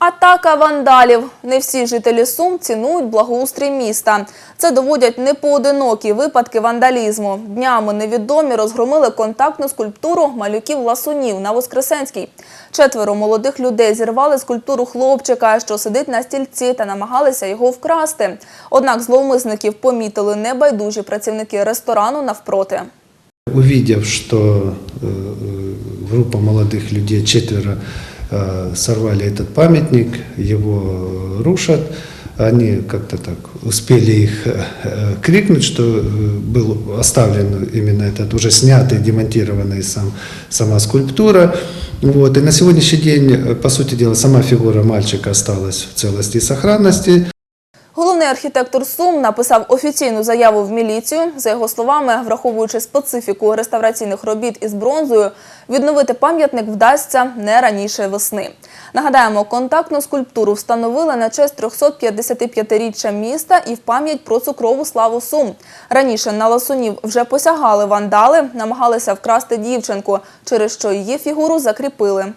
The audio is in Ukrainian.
Атака вандалів. Не всі жителі Сум цінують благоустрій міста. Це доводять непоодинокі випадки вандалізму. Днями невідомі розгромили контактну скульптуру малюків-ласунів на Воскресенській. Четверо молодих людей зірвали скульптуру хлопчика, що сидить на стільці, та намагалися його вкрасти. Однак зловмисників помітили небайдужі працівники ресторану навпроти. Увидев, что э, э, группа молодых людей, четверо, э, сорвали этот памятник, его рушат, они как-то так успели их э, э, крикнуть, что э, был оставлен именно этот уже снятый, демонтированный сам, сама скульптура. Вот. И на сегодняшний день, э, по сути дела, сама фигура мальчика осталась в целости и сохранности. Головний архітектор Сум написав офіційну заяву в міліцію. За його словами, враховуючи специфіку реставраційних робіт із бронзою, відновити пам'ятник вдасться не раніше весни. Нагадаємо, контактну скульптуру встановили на честь 355-річчя міста і в пам'ять про цукрову славу Сум. Раніше на ласунів вже посягали вандали, намагалися вкрасти дівчинку, через що її фігуру закріпили.